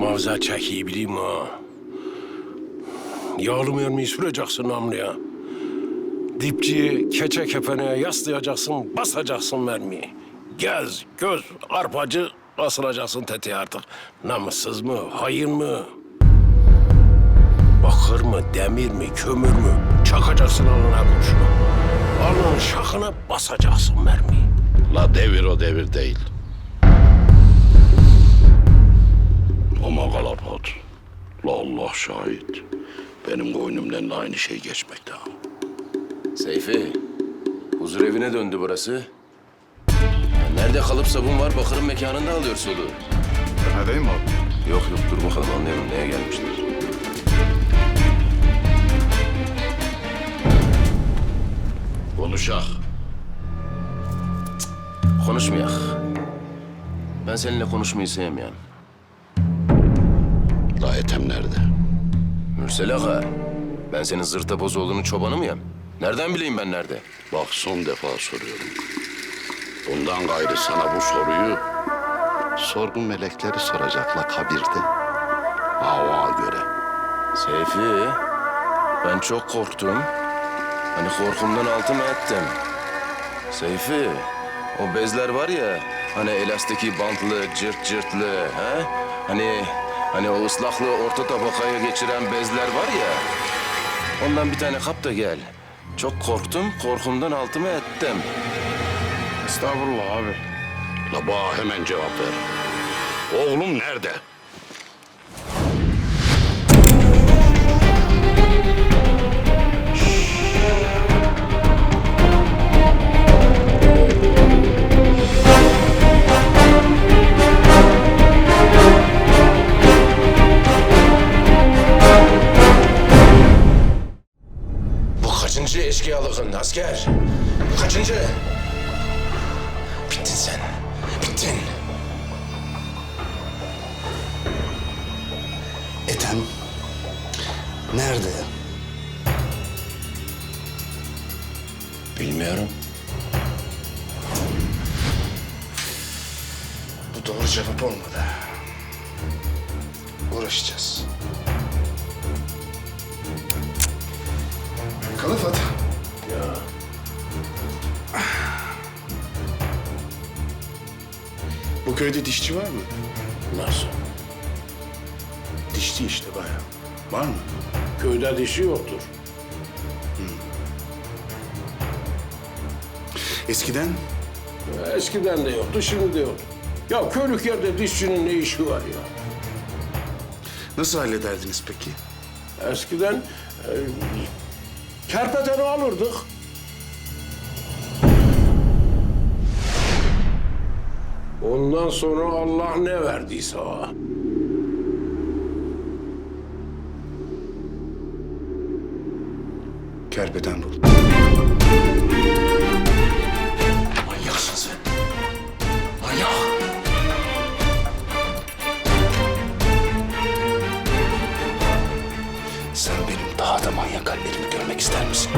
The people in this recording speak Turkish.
Gazel çekiyi bileyim ha. Yağlı mermiyi süreceksin namluya. Dipçiyi keçe kepeneye yaslayacaksın, basacaksın mermiyi. Gez, göz, arpacı basılacaksın tetiğe artık. Namussuz mu, hayır mı? Bakır mı, demir mi, kömür mü? Çakacaksın alına kurşunu. Alnın şakına basacaksın mermiyi. La devir o devir değil. Şahit. Benim koynumdan da aynı şey geçmekte. Seyfi, huzur evine döndü burası. Ya Nerede kalıp sabun var, bakırın mekanında alıyor soluğu. Fena mi abi? Yok yok, dur bakalım anlayalım neye gelmişler. Konuşak. Konuşmayak. Ben seninle konuşmayı sevmiyorum. La nerede? Mürsel Ağa, ben senin zırta bozoğlu'nun çobanı mıyım? Nereden bileyim ben nerede? Bak son defa soruyorum. Bundan gayrı sana bu soruyu sorgun melekleri soracaklar kabirde. Hava göre. Seyfi, ben çok korktum. Hani korkumdan altımı ettim. Seyfi, o bezler var ya, hani elastiki bantlı, cırt cırtlı, ha? Hani, hani o ıslaklı orta tabakaya geçiren bezler var ya. Ondan bir tane kap da gel. Çok korktum, korkumdan altımı ettim. Estağfurullah abi. La bana hemen cevap ver. Oğlum nerede? Eşkıyalığın asker? Kaçıncı? Bittin sen. Bittin. Ethem nerede? Bilmiyorum. Bu doğru cevap olmadı. Uğraşacağız. Kalafat. Bu köyde dişçi var mı? nasıl? Dişçi işte bayağı. Var mı? Köyde dişi yoktur. Eskiden Eskiden de yoktu, şimdi de yoktu. Ya köylük yerde dişçinin ne işi var ya? nasıl hallederdiniz peki? Eskiden e, kerpeteni alırdık. Ondan sonra Allah ne verdiyse o. Kerpeten bul. Manyaksın sen. Manyak. Sen benim daha da manyak hallerimi görmek ister misin?